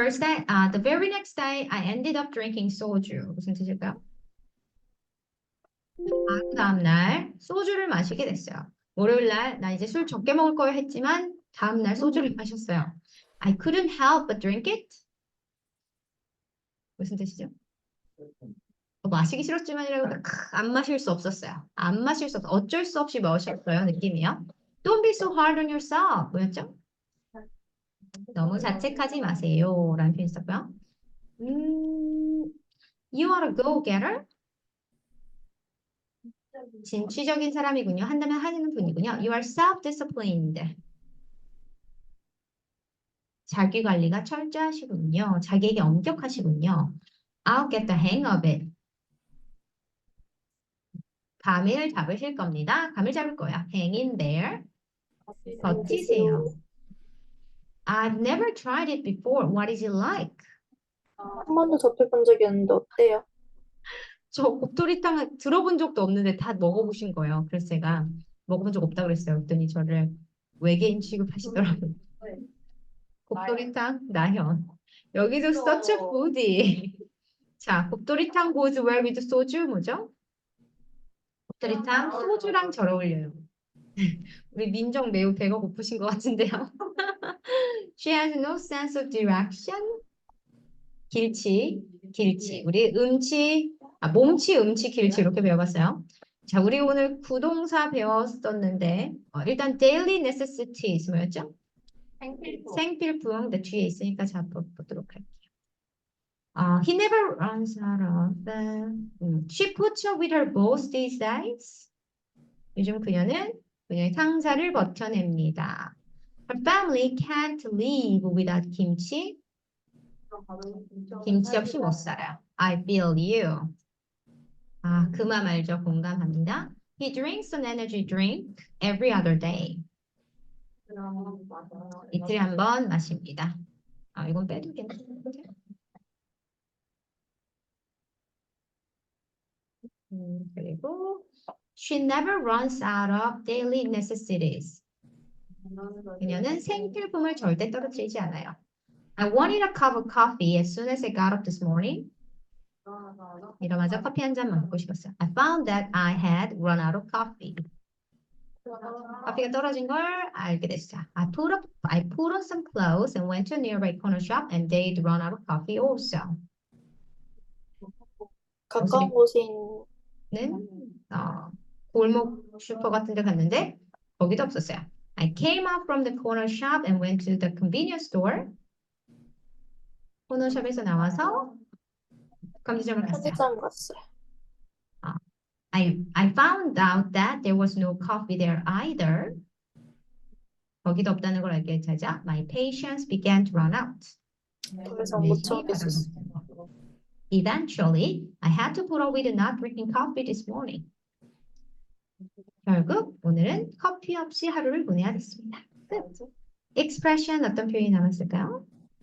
First day, uh, the very next day, I ended up drinking soju. 무슨 뜻일까요? 아, 그 다음날 소주를 마시게 됐어요. 월요일 날, 나 이제 술 적게 먹을 거야 했지만, 다음날 소주를 마셨어요. I couldn't help but drink it. 무슨 뜻이죠? 어, 마시기 싫었지만이라고 크, 안 마실 수 없었어요. 안 마실 수 없, 어쩔 수 없이 마셨어요. 느낌이요. Don't be so hard on yourself. 뭐였죠? 너무 자책하지 마세요. 라는 표현 썼고요. 음, you are a go-getter. 진취적인 사람이군요. 한다면 하는 분이군요. You are self-disciplined. 자기 관리가 철저하시군요. 자기에게 엄격하시군요. I'll get the hang of it. 감을 잡으실 겁니다. 감을 잡을 거야. Hang in there. 버티세요. I've never tried it before. What is it like? 한 번도 접해본 적이 없는데 어때요? 저 곱돌이탕 들어본 적도 없는데 다 먹어보신 거예요. 그래서 제가 먹어본 적 없다 그랬어요. 그랬더니 저를 외계인 취급하시더라고요. 곱돌이탕 나현. 여기도 such a foodie. 자, 곱돌이탕 goes well with 소주 뭐죠? 곱돌이탕 소주랑 잘 어울려요. 우리 민정 매우 배가 고프신 것 같은데요. She has no sense of direction. 길치, 길치. 우리 음치, 아, 몸치, 음치, 길치 이렇게 배워봤어요. 자, 우리 오늘 구동사 배웠었는데 어, 일단 daily necessities 뭐였죠? 생필품 네, 뒤에 있으니까 자 보- 보도록 할게요. 아, he never runs out of the. 음, she puts up with her boss these days. 요즘 그녀는 그녀의 상사를 버텨냅니다. Her family can't live without 김치. 김치 없이 못 살아요. I feel you. 아, 그만 알죠? 공감합니다. He drinks an energy drink every other day. 이틀에 한 번 마십니다. 아, 이건 빼도 괜찮은데? 음, 그리고 she never runs out of daily necessities. 그녀는 생필품을 절대 떨어뜨리지 않아요. I wanted a cup of coffee as soon as I got up this morning. 일어나자 커피 한 잔 먹고 싶었어요. I found that I had run out of coffee. 커피가 떨어진 걸 알게 됐어요. I put up, I put on some clothes and went to a nearby corner shop and they'd run out of coffee also. 가까운 곳에 있는 는 어, 골목 슈퍼 같은 데 갔는데 거기도 없었어요. I came out from the corner shop and went to the convenience store. 코너숍에서 나와서 편의점을 갔어요. 편의점 갔어요. I, I found out that there was no coffee there either. 거기도 없다는 걸 알게 되자 my patience began to run out. 더 이상 못 참겠었어. Eventually, I had to put up with not drinking coffee this morning. 결국 오늘은 커피 없이 하루를 보내야 됐습니다. 끝. expression 어떤 표현이 남았을까요?